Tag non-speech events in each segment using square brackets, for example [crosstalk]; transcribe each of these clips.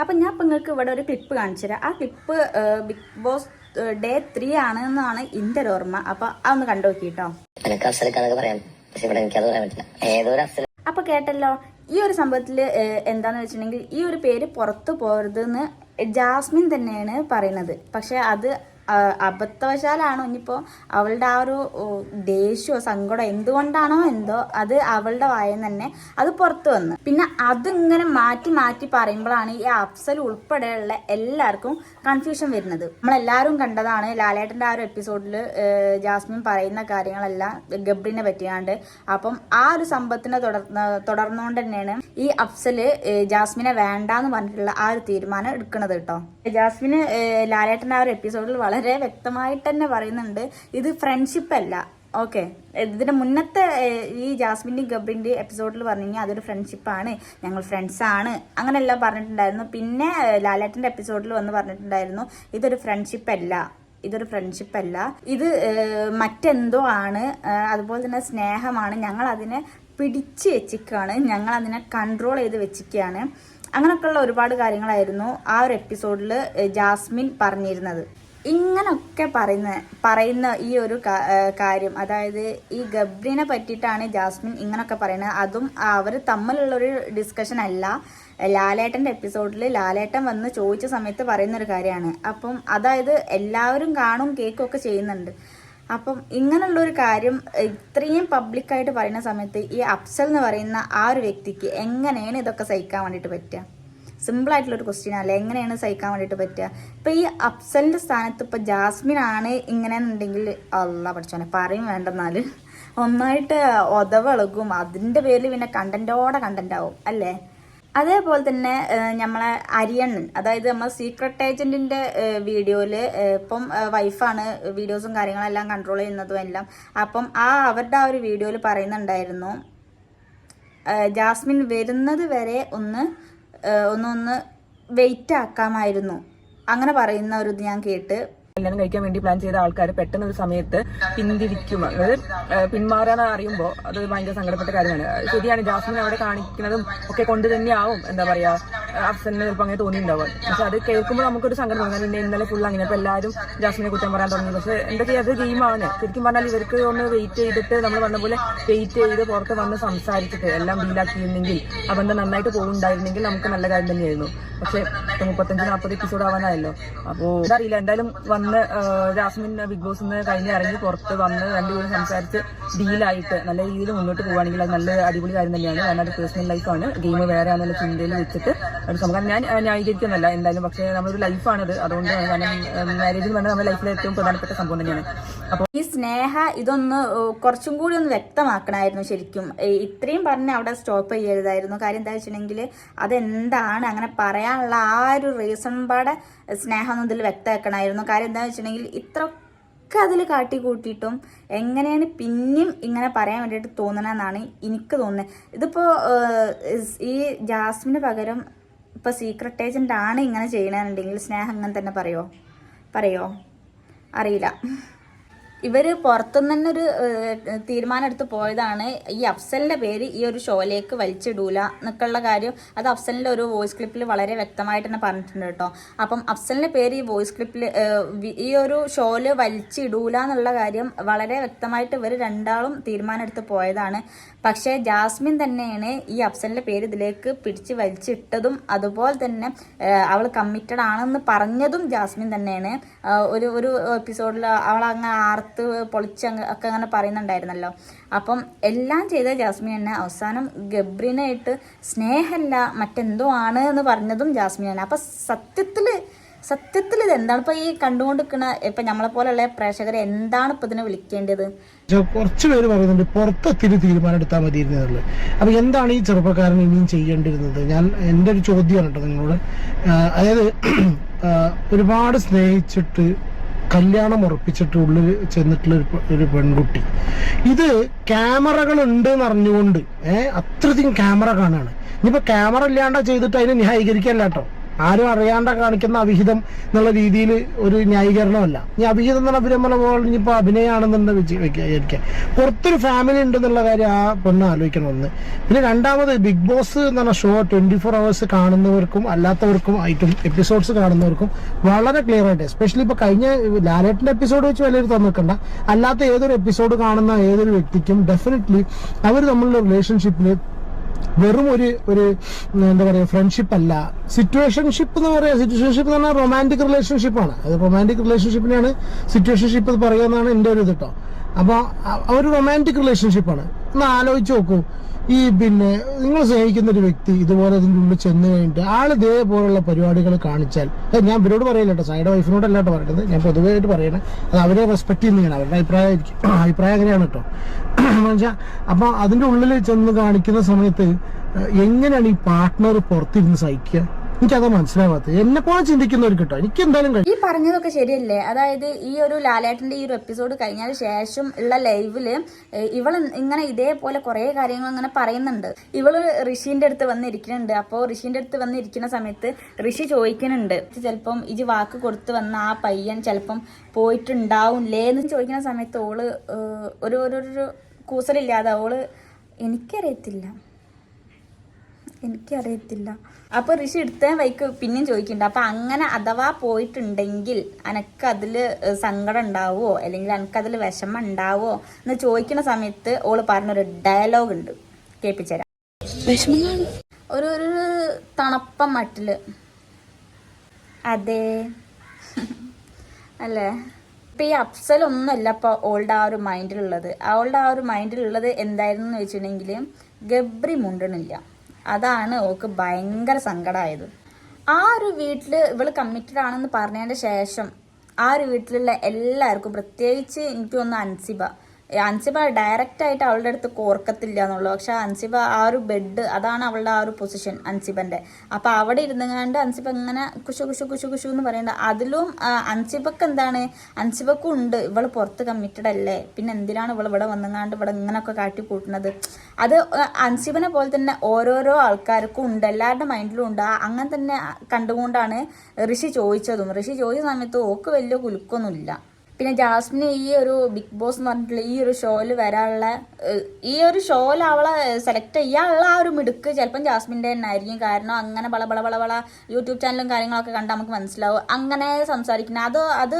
അപ്പം ഞാൻ ഇപ്പം നിങ്ങൾക്ക് ഇവിടെ ഒരു ക്ലിപ്പ് കാണിച്ചു തരാം. ആ clip Bigg Boss day three ആണ് എന്നാണ് എന്റെ ഒരു ഓർമ്മ. അപ്പം അതൊന്ന് കണ്ടു നോക്കിട്ടോ അപ്പൊ കേട്ടല്ലോ ഈ ഒരു സംഭവത്തിൽ എന്താന്ന് വെച്ചിട്ടുണ്ടെങ്കിൽ ഈ ഒരു പേര് പുറത്തു പോകരുതെന്ന് ജാസ്മിൻ തന്നെയാണ് പറയുന്നത്. പക്ഷെ അത് അബദ്ധവശാലാണോ? ഇനിയിപ്പോൾ അവളുടെ ആ ഒരു ദേഷ്യമോ സങ്കടമോ എന്തുകൊണ്ടാണോ എന്തോ അത് അവളുടെ വായന്ന് തന്നെ അത് പുറത്തു വന്നു. പിന്നെ അതിങ്ങനെ മാറ്റി മാറ്റി പറയുമ്പോഴാണ് ഈ അഫ്സൽ ഉൾപ്പെടെയുള്ള എല്ലാവർക്കും കൺഫ്യൂഷൻ വരുന്നത്. നമ്മളെല്ലാവരും കണ്ടതാണ് ലാലേട്ടന്റെ ആ ഒരു എപ്പിസോഡിൽ ജാസ്മിൻ പറയുന്ന കാര്യങ്ങളെല്ലാം ഗബ്രിനെ പറ്റിയാണ്ട്. അപ്പം ആ ഒരു സംഭവത്തിനെ തുടർന്ന് തുടർന്നുകൊണ്ട് തന്നെയാണ് ഈ അഫ്സൽ ജാസ്മിനെ വേണ്ടാന്ന് പറഞ്ഞിട്ടുള്ള ആ ഒരു തീരുമാനം എടുക്കുന്നത് കേട്ടോ. ജാസ്മിന് ലാലേട്ടന്റെ ആ ഒരു എപ്പിസോഡിൽ വളരെ വ്യക്തമായിട്ട് തന്നെ പറയുന്നുണ്ട്. ഇത് ഫ്രണ്ട്ഷിപ്പ് അല്ല. ഓക്കെ ഇതിന്റെ മുന്നത്തെ ഈ ജാസ്മിന്റെയും ഗബ്രിന്റെ എപ്പിസോഡിൽ പറഞ്ഞു കഴിഞ്ഞാൽ അതൊരു ഫ്രണ്ട്ഷിപ്പാണ് ഞങ്ങൾ ഫ്രണ്ട്സാണ് അങ്ങനെയെല്ലാം പറഞ്ഞിട്ടുണ്ടായിരുന്നു. പിന്നെ ലാലേട്ടന്റെ എപ്പിസോഡിൽ വന്ന് പറഞ്ഞിട്ടുണ്ടായിരുന്നു ഇതൊരു ഫ്രണ്ട്ഷിപ്പ് അല്ല. ഇതൊരു ഫ്രണ്ട്ഷിപ്പ് അല്ല. ഇത് മറ്റെന്തോ ആണ്. അതുപോലെ തന്നെ സ്നേഹമാണ്. ഞങ്ങൾ അതിനെ പിടിച്ച് വെച്ചിരിക്കുകയാണ് ഞങ്ങൾ അതിനെ കൺട്രോൾ ചെയ്ത് വെച്ചിരിക്കുകയാണ് അങ്ങനെയൊക്കെയുള്ള ഒരുപാട് കാര്യങ്ങളായിരുന്നു ആ ഒരു എപ്പിസോഡിൽ ജാസ്മിൻ പറഞ്ഞിരുന്നത്. ഇങ്ങനൊക്കെ പറയുന്ന പറയുന്ന ഈ ഒരു കാര്യം. അതായത് ഈ ഗബ്രിനെ പറ്റിയിട്ടാണ് ജാസ്മിൻ ഇങ്ങനൊക്കെ പറയുന്നത്. അതും അവർ തമ്മിലുള്ളൊരു ഡിസ്കഷൻ അല്ല. ലാലേട്ടന്റെ എപ്പിസോഡിൽ ലാലേട്ടൻ വന്ന് ചോദിച്ച സമയത്ത് പറയുന്ന ഒരു കാര്യമാണ്. അപ്പം അതായത് എല്ലാവരും കാണും കേൾക്കും ഒക്കെ ചെയ്യുന്നുണ്ട്. അപ്പം ഇങ്ങനെയുള്ള ഒരു കാര്യം ഇത്രയും പബ്ലിക്കായിട്ട് പറയുന്ന സമയത്ത് ഈ അഫ്സൽ എന്ന് പറയുന്ന ആ ഒരു വ്യക്തിക്ക് എങ്ങനെയാണ് ഇതൊക്കെ സഹിക്കാൻ വേണ്ടിയിട്ട് പറ്റുക? സിമ്പിൾ ആയിട്ടുള്ള ഒരു ക്വസ്റ്റ്യൻ അല്ലേ എങ്ങനെയാണ് സഹിക്കാൻ വേണ്ടിയിട്ട് പറ്റുക? ഇപ്പം ഈ അഫ്സലിന്റെ സ്ഥാനത്ത് ഇപ്പം ജാസ്മിൻ ആണ് ഇങ്ങനെയെന്നുണ്ടെങ്കിൽ അല്ല പഠിച്ചോനെ പറയും വേണ്ടെന്നാൽ ഒന്നായിട്ട് ഒതവളകും അതിന്റെ പേരിൽ പിന്നെ കണ്ടന്റോടെ കണ്ടന്റ് ആവും അല്ലേ? അതേപോലെ തന്നെ നമ്മളെ അരിയണ്ണൻ അതായത് നമ്മൾ സീക്രട്ട് ഏജന്റിന്റെ വീഡിയോയിൽ ഇപ്പം വൈഫാണ് വീഡിയോസും കാര്യങ്ങളെല്ലാം കൺട്രോൾ ചെയ്യുന്നതും എല്ലാം. അപ്പം ആ അവരുടെ ആ ഒരു വീഡിയോയിൽ പറയുന്നുണ്ടായിരുന്നു ജാസ്മിൻ വരുന്നത് വരെ ഒന്ന് ഏഹ് ഒന്ന് ഒന്ന് വെയിറ്റ് ആക്കാമായിരുന്നു അങ്ങനെ പറയുന്ന ഒരു ഇത് ഞാൻ കേട്ട്. കല്യാണം കഴിക്കാൻ വേണ്ടി പ്ലാൻ ചെയ്ത ആൾക്കാർ പെട്ടെന്ന് ഒരു സമയത്ത് പിന്തിരിക്കും. അതായത് പിന്മാറാന്ന് അറിയുമ്പോൾ അത് ഭയങ്കര സങ്കടപ്പെട്ട കാര്യമാണ്. ശരിയാണ് ജാസ്മിൻ അവിടെ കാണിക്കുന്നതും ഒക്കെ കൊണ്ട് തന്നെയാവും എന്താ പറയാ? അഫ്സലിന് ചിലപ്പോൾ അങ്ങനെ തോന്നിയിട്ടുണ്ടാവുക. പക്ഷെ അത് കേൾക്കുമ്പോൾ നമുക്കൊരു സങ്കടം തോന്നുന്നു ഇന്നലെ ഫുൾ അങ്ങനെ. ഇപ്പൊ എല്ലാവരും ജാസ്മിനെ കുറ്റം പറയാൻ തുടങ്ങി. പക്ഷെ ചെയ്യുക അത് ഗെയിമാണ്. ശരിക്കും പറഞ്ഞാൽ ഇവർക്ക് ഒന്ന് വെയിറ്റ് ചെയ്തിട്ട് നമ്മൾ പറഞ്ഞ പോലെ വെയിറ്റ് ചെയ്ത് പുറത്ത് വന്ന് സംസാരിച്ചിട്ട് എല്ലാം ഡീലാക്കിയിരുന്നെങ്കിൽ ആ നന്നായിട്ട് പോകുന്നുണ്ടായിരുന്നെങ്കിൽ നമുക്ക് നല്ല കാര്യം തന്നെയായിരുന്നു. പക്ഷെ ഇപ്പൊ മുപ്പത്തഞ്ച് നാൽപ്പത് എപ്പിസോഡ് ആവാനായല്ലോ. അപ്പോ അറിയില്ല എന്തായാലും വന്ന് ജാസ്മിൻ ബിഗ് ബോസ് നിന്ന് കഴിഞ്ഞ് ഇറങ്ങി പുറത്ത് വന്ന് രണ്ടുപേരും സംസാരിച്ച് ഡീലായിട്ട് നല്ല രീതിയിൽ മുന്നോട്ട് പോവുകയാണെങ്കിൽ അത് നല്ല അടിപൊളി കാര്യം തന്നെയാണ്. കാരണം അത് പേഴ്സണൽ ലൈഫാണ് ഗെയിം വേറെ ആണെന്നുള്ള ചിന്തയിൽ വെച്ചിട്ട് സംഭവം ഞാൻ ന്യായീകരിക്കുന്നില്ല എന്തായാലും. പക്ഷേ നമ്മളൊരു ലൈഫാണത് അതുകൊണ്ട് കാരണം മാരേജ് എന്ന് പറഞ്ഞാൽ നമ്മുടെ ലൈഫിലെ ഏറ്റവും പ്രധാനപ്പെട്ട സംഭവം തന്നെയാണ്. അപ്പോൾ ഈ സ്നേഹ ഇതൊന്ന് കുറച്ചും കൂടി ഒന്ന് വ്യക്തമാക്കണമായിരുന്നു ശരിക്കും. ഇത്രയും പറഞ്ഞ് അവിടെ സ്റ്റോപ്പ് ചെയ്യരുതായിരുന്നു കാര്യം എന്താ വെച്ചിട്ടുണ്ടെങ്കിൽ അതെന്താണ്? അങ്ങനെ പറയാനുള്ള ആ ഒരു റീസൺ പാടെ സ്നേഹം ഒന്നും ഇതിൽ വ്യക്തമാക്കണമായിരുന്നു കാര്യം എന്താ വെച്ചിട്ടുണ്ടെങ്കിൽ ഇത്ര ഒക്കെ അതിൽ കാട്ടി കൂട്ടിയിട്ടും എങ്ങനെയാണ് പിന്നെയും ഇങ്ങനെ പറയാൻ വേണ്ടിയിട്ട് തോന്നണമെന്നാണ് എനിക്ക് തോന്നുന്നത് ഇതിപ്പോൾ ഈ ജാസ്മിന് പകരം ഇപ്പോൾ സീക്രട്ട് ഏജന്റ് ആണ് ഇങ്ങനെ ചെയ്യണമെന്നുണ്ടെങ്കിൽ സ്നേഹം അങ്ങനെ തന്നെ പറയോ? പറയോ? അറിയില്ല. ഇവർ പുറത്തുനിന്ന് തന്നെ ഒരു തീരുമാനം എടുത്ത് പോയതാണ്. ഈ അഫ്സലിന്റെ പേര് ഈ ഒരു ഷോയിലേക്ക് വലിച്ചിടൂല എന്നൊക്കെയുള്ള കാര്യം അത് അഫ്സലിന്റെ ഒരു വോയിസ് ക്ലിപ്പിൽ വളരെ വ്യക്തമായിട്ട് തന്നെ പറഞ്ഞിട്ടുണ്ട് കേട്ടോ. അപ്പം അഫ്സലിന്റെ പേര് ഈ വോയിസ് ക്ലിപ്പിൽ ഈ ഒരു ഷോയിൽ വലിച്ചിടൂല എന്നുള്ള കാര്യം വളരെ വ്യക്തമായിട്ട് ഇവർ രണ്ടാളും തീരുമാനം എടുത്ത് പോയതാണ്. പക്ഷേ ജാസ്മിൻ തന്നെയാണ് ഈ അഫ്സലിന്റെ പേര് ഇതിലേക്ക് പിടിച്ച് വലിച്ചിട്ടതും അതുപോലെ തന്നെ അവൾ കമ്മിറ്റഡ് ആണെന്ന് പറഞ്ഞതും ജാസ്മിൻ തന്നെയാണ്. ഒരു ഒരു എപ്പിസോഡിൽ അവൾ അങ്ങ് ആർത്ത് പൊളിച്ച് അങ്ങ് ഒക്കെ അങ്ങനെ പറയുന്നുണ്ടായിരുന്നല്ലോ. അപ്പം എല്ലാം ചെയ്ത ജാസ്മിൻ തന്നെ അവസാനം ഗബ്രിനായിട്ട് സ്നേഹമല്ല മറ്റെന്തോ ആണ് എന്ന് പറഞ്ഞതും ജാസ്മിൻ തന്നെ. അപ്പം സത്യത്തിൽ സത്യത്തിൽ ഇത് എന്താണ് ഇപ്പൊ ഈ കണ്ടുകൊണ്ടിരിക്കുന്ന ഇപ്പൊ നമ്മളെ പോലെയുള്ള പ്രേക്ഷകരെ എന്താണ് ഇപ്പൊ ഇതിനെ വിളിക്കേണ്ടത്? കുറച്ച് പേര് പറയുന്നുണ്ട് പുറത്തെത്തിരി തീരുമാനം എടുത്താൽ മതിയിരുന്നുള്ളത് അപ്പൊ എന്താണ് ഈ ചെറുപ്പക്കാരൻ ഇനിയും ചെയ്യേണ്ടിരുന്നത് ഞാൻ എന്റെ ഒരു ചോദ്യമാണ് കേട്ടോ നിങ്ങളോട്. അതായത് ഒരുപാട് സ്നേഹിച്ചിട്ട് കല്യാണം ഉറപ്പിച്ചിട്ട് ഉള്ളിൽ ചെന്നിട്ടുള്ള ഒരു പെൺകുട്ടി. ഇത് ക്യാമറകൾ ഉണ്ട് എന്ന് അറിഞ്ഞുകൊണ്ട് ഏഹ് അത്രയധികം ക്യാമറ കാണാണ്. ഇനിയിപ്പോ ക്യാമറ ഇല്ലാണ്ട ചെയ്തിട്ട് അതിനെ ന്യായീകരിക്കല്ല കേട്ടോ. ആരും അറിയാണ്ട കാണിക്കുന്ന അവിഹിതം എന്നുള്ള രീതിയിൽ ഒരു ന്യായീകരണമല്ല. ഇനി അവിഹിതം എന്നുള്ള അഭിരമല പോലെ ഇനിയിപ്പോൾ അഭിനയമാണെന്നുണ്ട് വിചാരിക്കാം പുറത്തൊരു ഫാമിലി ഉണ്ടെന്നുള്ള കാര്യം ആ പെണ്ണ് ആലോചിക്കണം ഒന്ന് പിന്നെ രണ്ടാമത് ബിഗ് ബോസ് എന്ന് പറഞ്ഞ ഷോ ട്വന്റി ഫോർ അവേഴ്സ് കാണുന്നവർക്കും അല്ലാത്തവർക്കും ആയിട്ടും എപ്പിസോഡ്സ് കാണുന്നവർക്കും വളരെ ക്ലിയർ ആയിട്ട് എസ്പെഷ്യലി ഇപ്പൊ കഴിഞ്ഞ ലാലേട്ടിന്റെ എപ്പിസോഡ് വെച്ച് വിലയിരുത്താൻ നിൽക്കണ്ട അല്ലാത്ത ഏതൊരു എപ്പിസോഡ് കാണുന്ന ഏതൊരു വ്യക്തിക്കും ഡെഫിനറ്റ്ലി അവർ തമ്മിലുള്ള റിലേഷൻഷിപ്പിൽ വെറും ഒരു ഒരു എന്താ പറയുക ഫ്രണ്ട്ഷിപ്പ് അല്ല. സിറ്റുവേഷൻഷിപ്പ് എന്ന് പറയുക സിറ്റുവേഷൻഷിപ്പ് എന്ന് പറഞ്ഞാൽ റൊമാന്റിക് റിലേഷൻഷിപ്പാണ് അത് റൊമാന്റിക് റിലേഷൻഷിപ്പിനെയാണ് സിറ്റുവേഷൻഷിപ്പ് പറയുക എന്നാണ് എന്റെ ഒരു ഇത് കേട്ടോ അപ്പോൾ ഒരു റൊമാന്റിക് റിലേഷൻഷിപ്പാണ് ഒന്ന് ആലോചിച്ച് നോക്കൂ. ഈ പിന്നെ നിങ്ങൾ സ്നേഹിക്കുന്ന ഒരു വ്യക്തി ഇതുപോലെ ഇതിന്റെ ഉള്ളിൽ ചെന്ന് കഴിഞ്ഞിട്ട് ആൾ ഇതേപോലുള്ള പരിപാടികൾ കാണിച്ചാൽ ഞാൻ ഇവരോട് പറയില്ല കേട്ടോ സൈഡ് വൈഫിനോടല്ല കേട്ടോ പറയുന്നത് ഞാൻ പൊതുവേ ആയിട്ട് പറയണേ അത് അവരെ റെസ്പെക്ട് ചെയ്യുന്നതാണ് അവരുടെ അഭിപ്രായമായിരിക്കും [clears throat] അഭിപ്രായം അങ്ങനെയാണ് കേട്ടോ. [clears throat] എന്നുവെച്ചാൽ അപ്പോൾ അതിന്റെ ഉള്ളിൽ ചെന്ന് കാണിക്കുന്ന സമയത്ത് എങ്ങനെയാണ് ഈ പാർട്ട്ണർ പുറത്തിരുന്ന് സഹിക്കുക? എനിക്കത് മനസ്സിലാവാത്തത്. എന്നെ ചിന്തിക്കുന്നവർ കേട്ടോ എനിക്ക് എന്തായാലും കഴിയും ഈ പറഞ്ഞതൊക്കെ ശരിയല്ലേ? അതായത് ഈ ഒരു ലാലേട്ടന്റെ ഈ ഒരു എപ്പിസോഡ് കഴിഞ്ഞതിന് ശേഷം ഉള്ള ലൈവിൽ ഇവൾ ഇങ്ങനെ ഇതേപോലെ കുറെ കാര്യങ്ങൾ ഇങ്ങനെ പറയുന്നുണ്ട്. ഇവൾ ഋഷിന്റെ അടുത്ത് വന്നിരിക്കുന്നുണ്ട്. അപ്പോൾ ഋഷിന്റെ അടുത്ത് വന്നിരിക്കുന്ന സമയത്ത് ഋഷി ചോദിക്കുന്നുണ്ട് ചിലപ്പം ഇജ് വാക്ക് കൊടുത്തു വന്ന ആ പയ്യൻ ചിലപ്പം പോയിട്ടുണ്ടാവില്ലേ? എന്ന് ചോദിക്കുന്ന സമയത്ത് ഓൾ ഒരു ഒരു കൂസലില്ലാതെ ഓൾ എനിക്കറിയത്തില്ല. എനിക്കറിയത്തില്ല. അപ്പൊ ഋഷി എടുത്ത വൈക്ക് പിന്നെയും ചോദിക്കണ്ട. അപ്പൊ അങ്ങനെ അഥവാ പോയിട്ടുണ്ടെങ്കിൽ അനക്ക് അതിൽ ഏഹ്, സങ്കടം ഉണ്ടാവോ അല്ലെങ്കിൽ അനക്ക് അതിൽ വിഷമം ഉണ്ടാവോ എന്ന് ചോദിക്കുന്ന സമയത്ത് ഓൾ പറഞ്ഞൊരു ഡയലോഗ് ഉണ്ട്. കേൾപ്പിച്ചുതരാം ഒരു ഒരു തണുപ്പ മട്ടിൽ. അതെ. [laughs] അല്ലേ? ഇപ്പൊ ഈ അഫ്സൽ ഒന്നുമല്ല ഇപ്പൊ ഓൾഡ് ആ ഒരു മൈൻഡിലുള്ളത് അവളുടെ ആ ഒരു മൈൻഡിലുള്ളത് എന്തായിരുന്നു എന്ന് വെച്ചിട്ടുണ്ടെങ്കിൽ ഗബ്രി മുണ്ടണില്ല. അതാണ് ഓക്ക് ഭയങ്കര സങ്കടമായത് ആ ഒരു വീട്ടിൽ ഇവൾ കമ്മിറ്റഡ് ആണെന്ന് പറഞ്ഞതിന്റെ ശേഷം ആ ഒരു വീട്ടിലുള്ള എല്ലാവർക്കും പ്രത്യേകിച്ച് എനിക്ക് തോന്നുന്നു അൻസിബ. അൻസിബ ഡയറക്റ്റ് ആയിട്ട് അവളുടെ അടുത്ത് കോർക്കത്തില്ല എന്നുള്ളൂ പക്ഷെ അൻസിബ ആ ഒരു ബെഡ് അതാണ് അവളുടെ ആ ഒരു പൊസിഷൻ അൻസിബന്റെ അപ്പൊ അവിടെ ഇരുന്നുകൊണ്ട് അൻസിബ ഇങ്ങനെ കുശു കുശു കുശു കുശു എന്ന് പറയുന്നത് അതിലും അൻസിബക്ക് എന്താണ്? അൻസിബക്കും ഉണ്ട്. ഇവൾ പുറത്ത് കമ്മിറ്റഡ് അല്ലേ? പിന്നെ എന്തിനാണ് ഇവൾ ഇവിടെ വന്നുങ്ങാണ്ട് ഇവിടെ ഇങ്ങനൊക്കെ കാട്ടി കൂട്ടുന്നത് അത് അൻസിബനെ പോലെ തന്നെ ഓരോരോ ആൾക്കാർക്കും ഉണ്ട്. എല്ലാവരുടെ മൈൻഡിലും ഉണ്ട്. അങ്ങനെ തന്നെ കണ്ടുകൊണ്ടാണ് ഋഷി ചോദിച്ചതും. ഋഷി ചോദിച്ച സമയത്ത് ഓക്ക് വലിയ കുലുക്കൊന്നുമില്ല. പിന്നെ ജാസ്മിന് ഈ ഒരു ബിഗ് ബോസ് എന്ന് പറഞ്ഞിട്ടുള്ള ഈ ഒരു ഷോയിൽ വരാനുള്ള ഈ ഒരു ഷോയിൽ അവളെ സെലക്ട് ചെയ്യാനുള്ള ആ ഒരു മിടുക്ക് ചിലപ്പം ജാസ്മിന്റെ തന്നെ ആയിരിക്കും. കാരണം അങ്ങനെ ബള ബള ബള ബള യൂട്യൂബ് ചാനലും കാര്യങ്ങളൊക്കെ കണ്ടാൽ നമുക്ക് മനസ്സിലാവും. അങ്ങനെ സംസാരിക്കുന്നത്. അത് അത്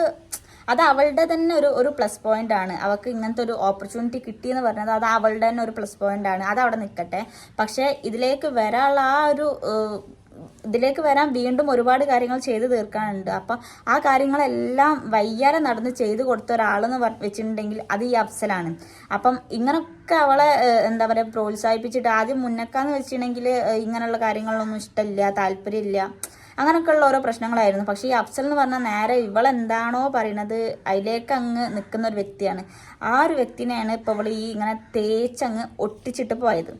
അത് അവളുടെ തന്നെ ഒരു ഒരു പ്ലസ് പോയിന്റ് ആണ്. അവൾക്ക് ഇങ്ങനത്തെ ഒരു ഓപ്പർച്യൂണിറ്റി കിട്ടിയെന്ന് പറഞ്ഞത് അത് അവളുടെ തന്നെ ഒരു പ്ലസ് പോയിന്റ് ആണ്. അത് അവിടെ നിൽക്കട്ടെ. പക്ഷേ ഇതിലേക്ക് വരാനുള്ള ആ ഒരു ഇതിലേക്ക് വരാൻ വീണ്ടും ഒരുപാട് കാര്യങ്ങൾ ചെയ്തു തീർക്കാനുണ്ട്. അപ്പം ആ കാര്യങ്ങളെല്ലാം വയ്യാതെ നടന്ന് ചെയ്തു കൊടുത്ത ഒരാളെന്ന് വെച്ചിട്ടുണ്ടെങ്കിൽ അത് ഈ അഫ്സലാണ്. അപ്പം ഇങ്ങനൊക്കെ അവളെ എന്താ പറയുക പ്രോത്സാഹിപ്പിച്ചിട്ട് ആദ്യം മുന്നക്കാന്ന് വെച്ചിട്ടുണ്ടെങ്കിൽ ഇങ്ങനെയുള്ള കാര്യങ്ങളൊന്നും ഇഷ്ടമില്ല താല്പര്യമില്ല. അങ്ങനെയൊക്കെയുള്ള ഓരോ പ്രശ്നങ്ങളായിരുന്നു. പക്ഷെ ഈ അഫ്സൽ എന്ന് പറഞ്ഞാൽ നേരെ ഇവളെന്താണോ പറയണത് അതിലേക്ക് അങ്ങ് നിൽക്കുന്ന ഒരു വ്യക്തിയാണ്. ആ ഒരു വ്യക്തിനെയാണ് ഇപ്പോൾ ഇവൾ ഈ ഇങ്ങനെ തേച്ചങ്ങ് ഒട്ടിച്ചിട്ട് പോയത്.